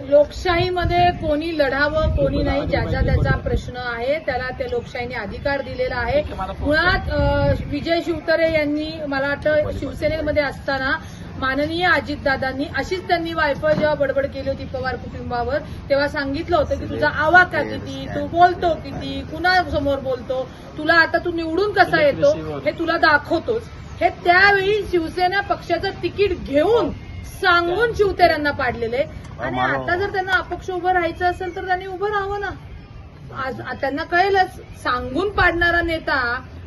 लोकशाहीमध्ये कोणी लढावं कोणी नाही ज्याचा त्याचा प्रश्न आहे त्याला त्या लोकशाहीने अधिकार दिलेला आहे. मुळात विजय शिवतरे यांनी मला वाटतं शिवसेनेमध्ये असताना माननीय अजितदादांनी अशीच त्यांनी वायफळ जेव्हा बडबड केली होती पवार कुटुंबावर तेव्हा सांगितलं होतं की तुझा आवाका किती तू बोलतो किती कुणासमोर बोलतो तुला आता तू निवडून कसा येतो हे तुला दाखवतोच. हे त्यावेळी शिवसेना पक्षाचं तिकीट घेऊन सांगून शिवतेऱ्यांना पाडलेले आणि आता जर त्यांना अपक्ष उभं राहायचं असेल तर त्यांनी उभं राहावं ना. आज त्यांना कळेलच. सांगून पाडणारा नेता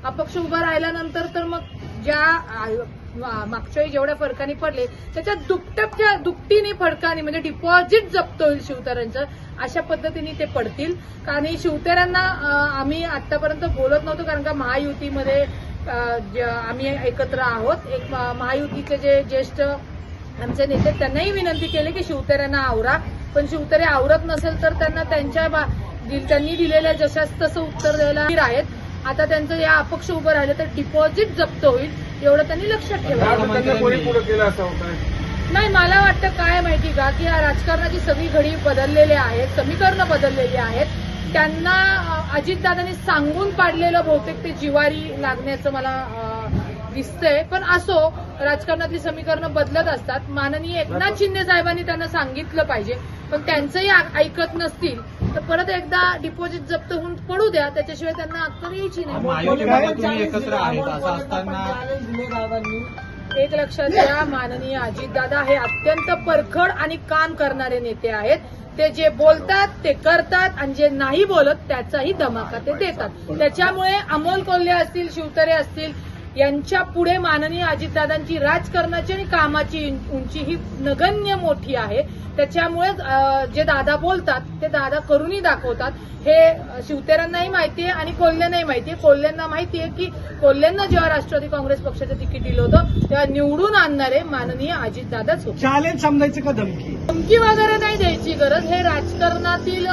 अपक्ष उभा राहिल्यानंतर तर मग ज्या आ- मा- मागच्या वेळी जेवढ्या फरकाने पडले त्याच्या दुपट्याच्या दुपटीने फरकाने म्हणजे डिपॉझिट जप्त होईल शिवतारांचं अशा पद्धतीने ते पडतील. कारण शिवतेरांना अं, आम्ही आतापर्यंत बोलत नव्हतो कारण का महायुतीमध्ये आम्ही एकत्र आहोत. एक महायुतीचे जे ज्येष्ठ आमचे नेते त्यांनाही विनंती केली की शिवतेऱ्यांना आवरा. पण शिवतेरे आवरत नसेल तर त्यांना त्यांच्या त्यांनी दिलेल्या जशास तसं उत्तर द्यायला आहेत. आता त्यांचं या अपक्ष उभं राहिलं तर डिपॉझिट जप्त होईल एवढं त्यांनी लक्षात होतं? नाही मला वाटतं काय माहिती का की या राजकारणाची सगळी घडी बदललेली आहेत समीकरणं बदललेली आहेत. त्यांना अजितदादांनी सांगून पाडलेलं बहुतेक ते जिवारी लागण्याचं मला दिसतंय. पण असो राजकारणातली समीकरणं बदलत असतात. माननीय एकनाथ शिंदे साहेबांनी त्यांना सांगितलं पाहिजे. पण त्यांचंही ऐकत नसतील तर परत एकदा डिपॉझिट जप्त होऊन पडू द्या. त्याच्याशिवाय त्यांना अक्कल यायची नाही. एकत्र एक लक्षात घ्या माननीय अजितदादा हे अत्यंत परखड आणि काम करणारे नेते आहेत. ते जे बोलतात ते करतात आणि जे नाही बोलत त्याचाही धमाका ते देतात. त्याच्यामुळे अमोल कोल्हे असतील शिवतरे असतील यांच्या पुढे माननीय अजितदादांची राजकारणाची आणि कामाची उंची ही नगण्य मोठी आहे. त्याच्यामुळे जे दादा बोलतात ते दादा करूनही दाखवतात. हे शिवतेरांनाही माहितीये आणि कोल्हेंनाही माहितीये कोल्हेंना माहितीये की कोल्हेंना जेव्हा राष्ट्रवादी काँग्रेस पक्षाचं तिकीट दिलं होतं तेव्हा निवडून आणणारे माननीय अजितदादाच होते चॅलेंज समजायचं का धमकी? धमकी वगैरे नाही द्यायची गरज. हे राजकारणातील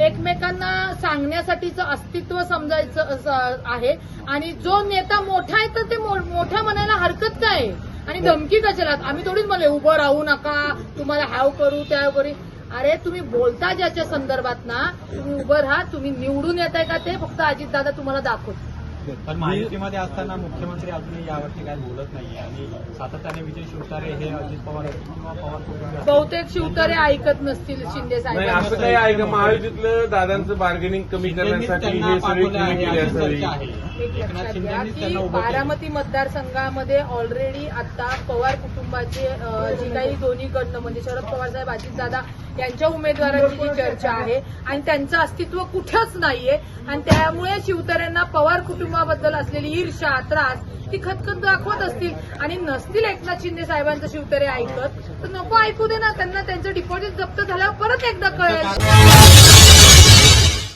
एकमेकांना सांगण्यासाठीचं अस्तित्व समजायचं असं आहे. आणि जो नेता मोठा आहे तर ते मो- मोठा म्हणायला हरकत काय? आणि धमकी कशाला आम्ही थोडीच म्हणले उभं राहू नका तुम्हाला हॅव करू त्या करू अरे तुम्ही बोलता ज्याच्या संदर्भात ना तुम्ही उभं राहा तुम्ही निवडून येत आहे का ते फक्त अजितदादा तुम्हाला दाखवतो पण महायुतीमध्ये असताना मुख्यमंत्री अजूनही यावरती काय बोलत नाहीये. आणि सातत्याने विजय शिवतारे हे अजित पवार असतील किंवा पवार. बहुतेक शिवतरे ऐकत नसतील शिंदे नाही साहेब असं काही आहे का? महायुतीतलं दादांचं बार्गेनिंग कमी करण्यासाठी त्यांना हे सगळी पाठवलं आहे केली अशी असावी चर्चा आहे. एक एकनाथ लक्षात घ्या शिंदेनीच की त्यांना उभं केलं. बारामती मतदारसंघामध्ये ऑलरेडी आता पवार कुटुंबाचे जी काही दोन्हीकडनं म्हणजे शरद पवार साहेब अजितदादा यांच्या उमेदवारांची जी चर्चा आहे आणि त्यांचं अस्तित्व कुठंच नाहीये. आणि त्यामुळे शिवतऱ्यांना पवार कुटुंबाबद्दल असलेली ईर्षा त्रास ती खतखत दाखवत असतील आणि नसतील एकनाथ शिंदे साहेबांचं शिवतरे ऐकत तर नको ऐकू दे ना. त्यांना त्यांचं डिपॉझिट जप्त झाल्यावर परत एकदा कळेल.